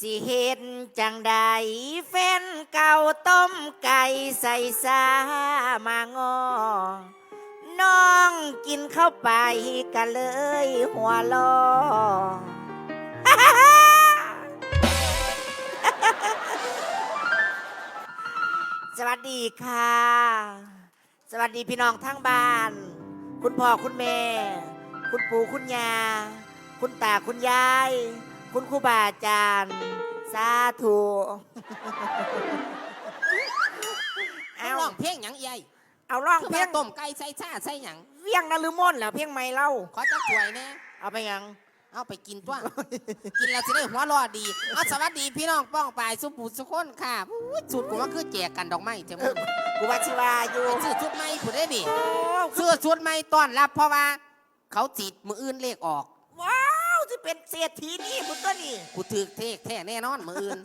สิเห็นจังใดแฟนเก่าต้มไก่ใส่สามางอ น้องกินเข้าไปกันเลยหัวลอสวัสดีค่ะ สวัสดีพี่น้องทั้งบ้าน คุณพ่อคุณแม่ คุณปู่คุณย่าคุณตาคุณยาย คุณครูบาอาจารย์ สาธุเอาร้องเพลงหยังใหญ่เอาร้องคือเพลมางต้มไก่ใส่ชาใส่หยังเวียงนฤมลแล้วเพลงไม่เล่า ขอจะถวยแน่เอาไปยัง เอาไปกินตัว กินแล้วจะได้หัวเรอดีเอาสวัสดีพี่น้องป้องปายสุปูสุคนค่ะอู้ยสุดกูว่าคือแจกกันดอกไม้เจ้ามึงกูว่าชิวาอยู่ไปซื้อชุดใหม่ผู้ได้ดิโอ้คือซื้อชุดใหม่ต้อนรับเพราะว่า เขาจีดมืออื่นเลขออก ว้าวจะเป็นเศรษฐีนี่มึงตัวนี่กูถือเทกแท้แน่นอนมืออื่น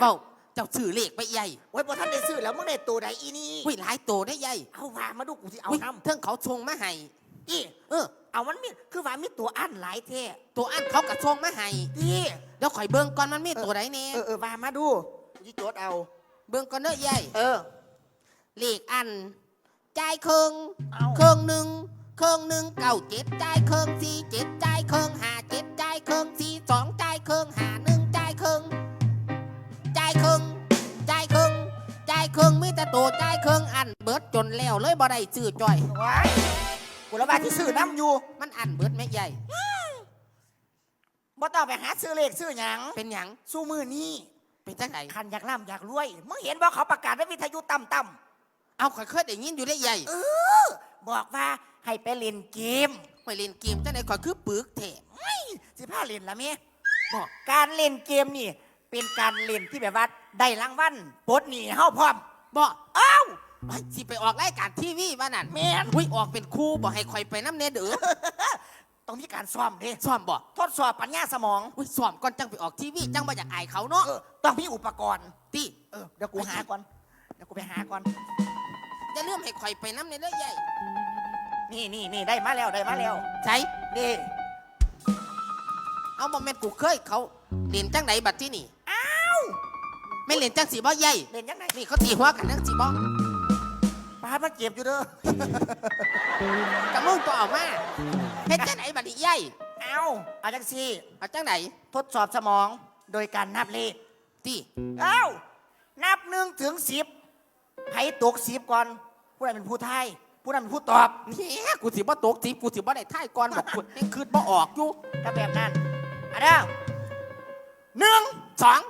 เบ้าเจ้าซื้อเลขไปใหญ่ไว้พอท่านได้ซื้อแล้วมึงได้ตัวไหนอีนี่อุ้ยหลายโตได้ใหญ่เอาว่ามาดูกูที่เอาอุ้ยน้เทิงเขาชงมาให้ำอีเออ เอามันมีคือว่ามีตัวอันหลายเท่ตัวอันเขากระชงมาให้พี่เดี๋ยวข่อยเบิ่งก่อนมันมีตัวไหนแน่เออเออว่ามาดูกูจะจดเอา เบิ่งก่อนเด้อใหญ่เออ เลขอันจ่ายเครื่องเอา เครื่องหนึ่ง เครื่องหนึ่งเก้าเจ็ดจ่ายเครื่องสี่เจ็ดจ่ายเครื่องห้าเจ็ดจ่ายเครื่องสี่สองจ่ายเครื่องห้าหนึ่งจ่ายเครื่องจ่ายเครื่องจ่ายเครื่องจ่ายเครื่องมีแต่ตัวจ่ายเครื่องอันเบิดจนแล้วเลยบ่ได้ซื้อจ่อย ว้ายกูระบาดที่ซื้อน้ำอยู่มันอันเบิดแม่ใหญ่ บ่ต้องไปหาซื้อเลขซื้อหยังเป็นหยังสู้มือนี่เป็นจังไดคันอยากร่ำอยากรวยมึงเห็นบ่เขาประกาศในวิทยุต่ำ เอาข่อยเคยได้ยินอยู่ได้ใหญ่ำเออ บอกว่าให้ไปเล่นเกมไม่เล่นเกมจังไดข่อยคือปึกแท้สิพาเล่นละเมียบอกการเล่นเกมนี่ เป็นการเล่นที่แบบว่าได้รางวัลปลดหนี้เฮาพร้อมบอกเอ้าไอ้สิไปออกรายการทีวีว่านั่นแม่นอุ้ยออกเป็นครูบอกให้ข่อยไปน้ำเนเด้อต้องมีการซ้อมเด้ซ่อมบอกทดสอบปัญญาสมองอุ้ยซ่อมก่อนจังไปออกทีวีจังบ่อยากอายเขาเนาะเออต้องมีอุปกรณ์ตีเออเดี๋ยวกูหาก่อนเดี๋ยวกูไปหาก่อน อย่าลืมให้ข่อยไปน้ำเนเด้อใหญ่นี่นี่นี่ได้มาแล้วได้มาแล้วใช่นี่เอาบ่แม่นกูเคยเขาเล่นจังไดบัดที่นี่อ้าวไม่เล่นจังสีบ่ใหญ่เล่นยังไงนี่เขาตีหัวกันจังสีบ่ปาดมาเก็บอยู่เด้อกับมึงก็เอามาเฮ็ดจังไดบัดนี้ใหญ่เอาเอาจังซี่เอาจังไดทดสอบสมองโดยการนับเลขตีเอ้านับหนึ่งถึงสิบ ให้ตกสิบก่อน ผู้ใดเป็นผู้ทาย ผู้นั้นเป็นผู้ตอบเนี่ยกูสิบ่ตกสิกูสิบ่ได้ท่ายก่อนบอกกูยังคืดบ่ออกอยู่ก็แบบนั้นอะเด้อหนึ่งสอง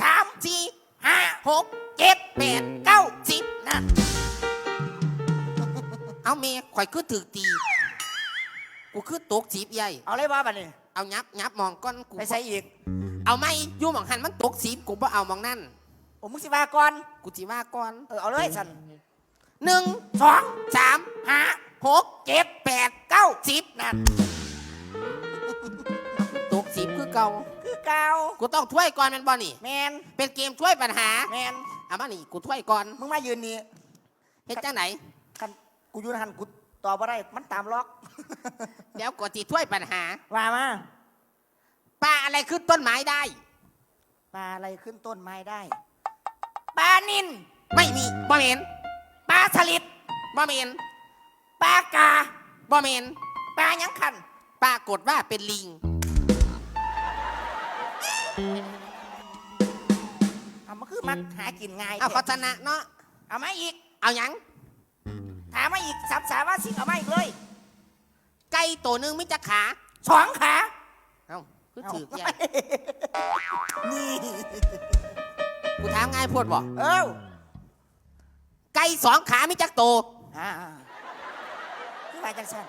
สามสี่ห้าหกเจ็ดแปดเก้าสิบนั่นเอาเมย์ข่อยคือถือตี กูคือตกจีบใหญ่ เอาเลยว่าบัดนี้เอายับยับมองก้อนกูไปใส่อีก เอาไม่อยู่หมองหันมันตกสีกูบ่เอามองนั่น โอ้มึงสิว่าก่อนกูสิว่าก่อนเออเอาเลยสันหนึ่งสองสามห้าหกเจ็ดแปดเก้าสิบนั่นตกสีคือเก่าคือเก้ากูต้องถ้วยก่อนแมันบ่นี่แมนเป็นเกมถ้วยปัญหาแมนเอามานี่กูถ้วยก่อนมึงมายืนนี่เฮ็ดจังไหนกันกูอยืนหันกูตอบว่าได้มันตามล็อกเดี๋ยวกดสิถ้วยปัญหาว่ามาปลาอะไรขึ้นต้นไม้ได้ปลาอะไรขึ้นต้นไม้ได้ ปลานินไม่มีบ่เมนปลาสลิดบ่เมนปลากาบ่เมนปลาหยังคันปรากฏว่าเป็นลิง เอามาคือมักหากินง่ายเอาแท้เขาชนะเนาะเอามาอีก เอาหยังถามมาอีกสับสาว่าสิเอามาอีกเลย ไก่ตัวหนึงมิจะขาสองขา เอ้าคือเอาถือใหญ่นี่ กูถามง่ายพูดบ่เอ้าไก่สองขามิจักโต อ่าคือว่าจังสัน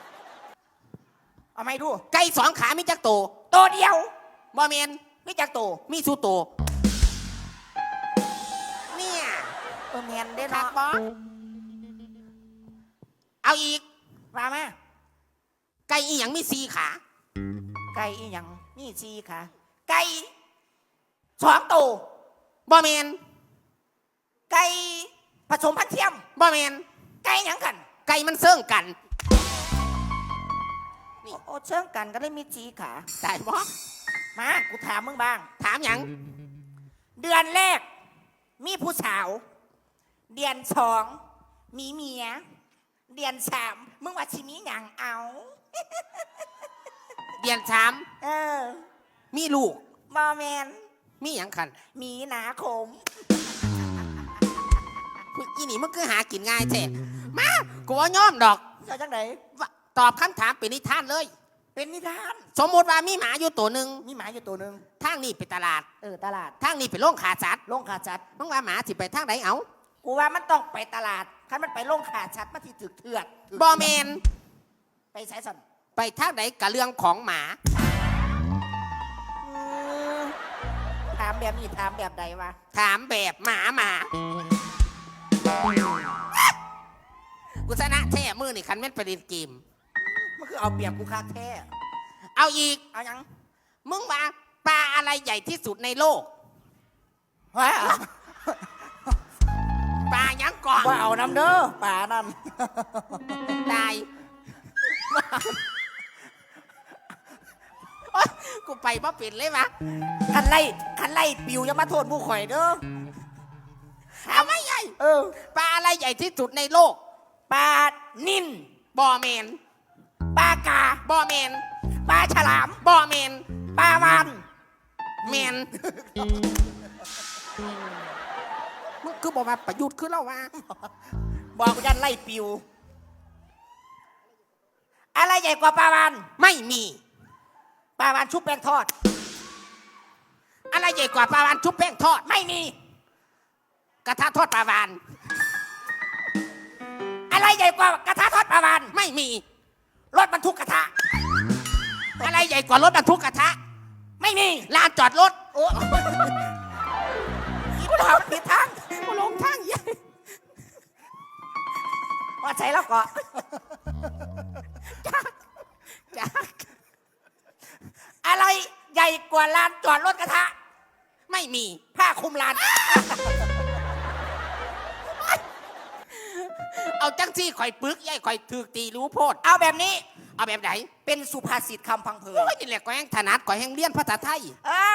เอาไม่ดู ไก่สองขามิจักโตตัวเดียวบ่เมนไม่จักโตวมีสูโต เนี่ยเออแมนได้คักเนาะบ่เอาอีก ว่ามาไก่อีหยังมีสี่ขา ไก่อีหยังนี่ซีขาไก่สองตัว บ่เมนไก่ผสมพันธุ์เทียม บ่เมนไก่หยังกัน ไก่มันเสื่องกันโอ้โอ้เชื่องกันก็ได้มีจีขาได้บ่มากูถามมึงบ้าง ถามหยังเดือนแรก มีผู้สาว เดือนสองมีเมีย เดือนสามมึงว่าชิมีหยังเอา เดียนสามเออมีลูก บอแมน มีหยังคันมีหนาขมผู้อีนี่มันคือหากินง่ายแท้มากูว่ายอมดอกเจ้าจังไหนว่าตอบคำถามเป็นนิทานเลย เป็นนิทาน สมมติว่ามีหมาอยู่ตัวหนึ่งมีหมาอยู่ตัวหนึ่งทางนี้ไปตลาดเออตลาดทางนี้ไปโรงขาสัตว์ลงขาชัด มึงว่าหมาสิไปทางไหนเอากูว่ามันต้องไปตลาดคันมันไปลงขาชัดมันที่ถึกเถือกถึกบอแมน ไปสายสันไปทางไหนกับเรื่องของหมา ถามแบบนี้ถามแบบใดวะ ถามแบบหมาหมากูชนะแท้มือนี่คันแม่นประเด็นเกม มันคือเอาเปรียบกูคาแท้เอาอีก เอายังมึงว่าปลาอะไรใหญ่ที่สุดในโลกว้าปลาหยังก่อนว่าเอาน้ำเด้อป่านั่น ไปบ่เป็นเลยวะคันไล่คันไล่ปิวอย่ามาโทษหมูข่อยเด้อถามไม่ใหญ่เออปลาอะไรใหญ่ที่สุดในโลกปลานิ่นบอแมนปลากาบอแมนปลาฉลามบอแมนปลาวานแมนมึงคือบอกว่าประยุทธ์คือเล่าว่า บอกยันไล่ปิว อะไรใหญ่กว่าปลาวานไม่มี ปลาวานชุบแป้งทอด อะไรใหญ่กว่าปลาวานชุบแป้งทอดไม่มี กระทะทอดปลาวาน อะไรใหญ่กว่ากระทะทอดปลาวานไม่มี รถบรรทุกกระทะ อะไรใหญ่กว่ารถบรรทุกกระทะ ไม่มีลานจอดรถโอ้กูถามผิดทางกูลงทางใหญ่ว่าใช่แล้วก็ จ้า อะไรใหญ่ กว่าลานจอดรถกระทะ ไม่มีผ้าคลุมลาน เอาจังซี่ข่อยปึกใหญ่ข่อยถือตีรู้โพด เอาแบบนี้ เอาแบบไหน เป็นสุภาษิตคำพังเพยโอ้ยนี่แหละก็แห้งถนัดก็แห้งเลี้ยนภาษาไทย เอ้า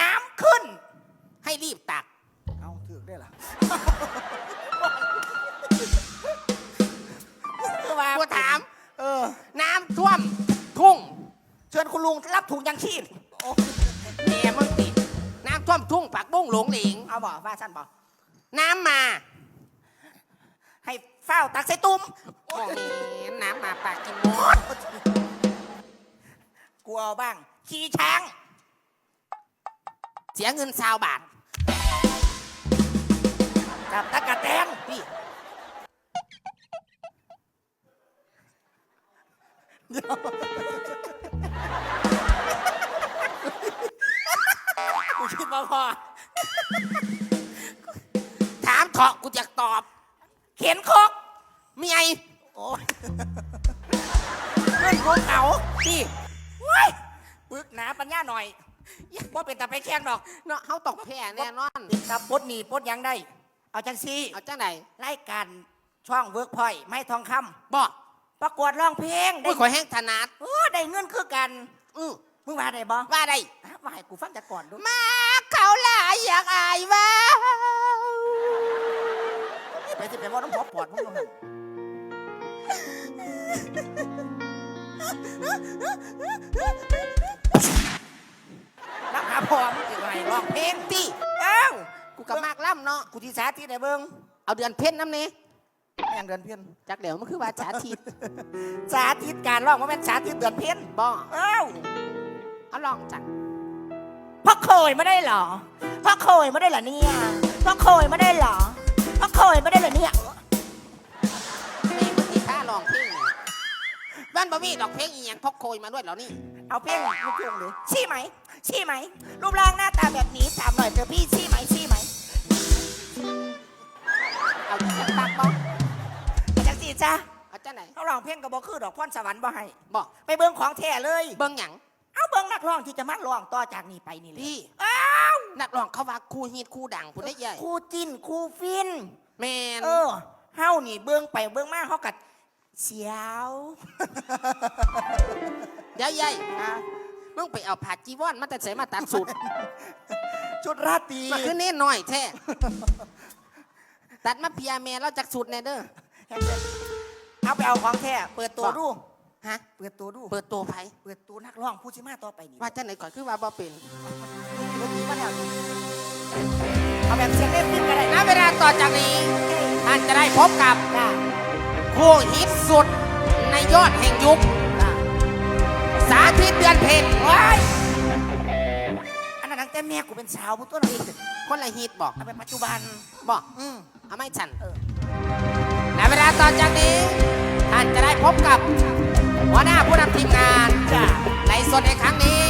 น้ำขึ้น ให้รีบตัก เอาถือได้หรอกูถาม เออ น้ำท่วมทุ่ง เชิญคุณลุงรับถุงยังชีพโอ้เมียมึงติดน้ำท่วมทุ่งปักบุ้งหลงเหลงเอาบอกว่าสั้นบอกน้ำมา ให้เฝ้าตักใส่ตุ้มโอ้ยน้ำมาปากกินมดกลัวบ้าง ขี่ช้าง เสียเงินซาวบาทจับตะกะแตนพี่กูคิดมาพอ ถามเถาะกูจะตอบ เขียนคกเมียโอ้ยเพื่อนของเขาพี่เว้ยปึกหนาปัญญาหน่อยว่าเป็นตาไปแข่งดอก เนาะเขาตกแพ้แน่นอนเป็นตาปลดหนีปลดหยังได้ เอาจังซีเอาจ้าไหนรายการช่องเวิร์กพอยต์ไม่ทองคบอกำประกวดร้องเพลง ได้อุ้ยข่อยแห้งถนัดเออได้เงินคือกัน อือ มึงว่าได้บ่ว่าได้อะว่าให้กูฟังแต่ก่อนดูมาเขาหลายอยากอายว่า ไปสิไปว่าน้ำพอปอดมึงลงนั่นนักหาพอมึงสิว่าให้ร้องเพลงตีเอ้ากูกับมากล่ำเนาะกูที่สาธิตให้เบิ่งเอาเดือนเพ่นน้ำนี้แม่งเดือนเพ็ญจักเดี๋ยวมันคือว่าสาธิต สาธิตการร้องว่าแม่นสาธิตเดือนเพ็ญบ่ เอ้า เอาลองจังพ่อโขยไม่ได้เหรอพ่อโขยไม่ได้เหรอเนี่ยพ่อโขยไม่ได้เหรอพ่อโขยไม่ได้เหรอเนี่ยมีมึงอีท่าลองเพลงนี่บ้านบ่มีดอกเพลงอีหยังพกโคยมาด้วยเหรอนี่เอาเพลงลูกทุ่งเลยชี้ไหมชี้ไหมรูปร่างหน้าตาแบบนี้ถามหน่อยเจอพี่ชี้ไหมชี้ไหมเอาจังปักบ่จังสีจ้าเอาจ้าไหนเขาร้องเพลงกับบ่คือดอกพรสวรรค์บ่ให้บอกไปเบิ่งของแท้เลย เบิ่งหยังเอาเบิ่ง นักร้องที่จะมาร้องต่อจากนี้ไปนี่เลยพี่อ้าวนักร้องเขาว่าคู่ฮิตคู่ดังผู้ได้ใหญ่คู่จิ้นคู่ฟินแมนเออเฮานี่เบิ่งไปเบิ่งมาเฮากัดเสียวเดี๋ยวใหญ่ฮะมมึงไปเอาผ้าจีวรมาแต่ใส่มาตัดสุดชุดราตรีมาคือเน้นหน่อยแท้ตัดมาเพียแม่เราจากสุดแน่เด้อเอาไปเอาของแท้เปิดตัวบอกดู ฮะ เปิดตัวดู เปิดตัวไผเปิดตัวนักร้องผู้ชิมาต่อไปนี่ว่าจังไหนก่อนคือว่าบ่เป็นเมื่อกี้มาแล้วนี่เอาแบบเสียงเล่นขึ้นก็ได้ณนะเวลาต่อจากนี้ท่านจะได้พบกับจ้าคู่ฮิตสุดในยอดแห่งยุคจ้าสาธิตเดือนเพ็ญว้ายอันนั้นตั้งแต่แม่กูเป็นสาวผู้ตัวเราเองคนละฮิตบอกเอาไปปัจจุบันบอกอืมเอาไม่ฉันเออณเวลาต่อจากนี้ ท่านจะได้พบกับ หัวหน้าผู้นำทีมงานในส่วนในครั้งนี้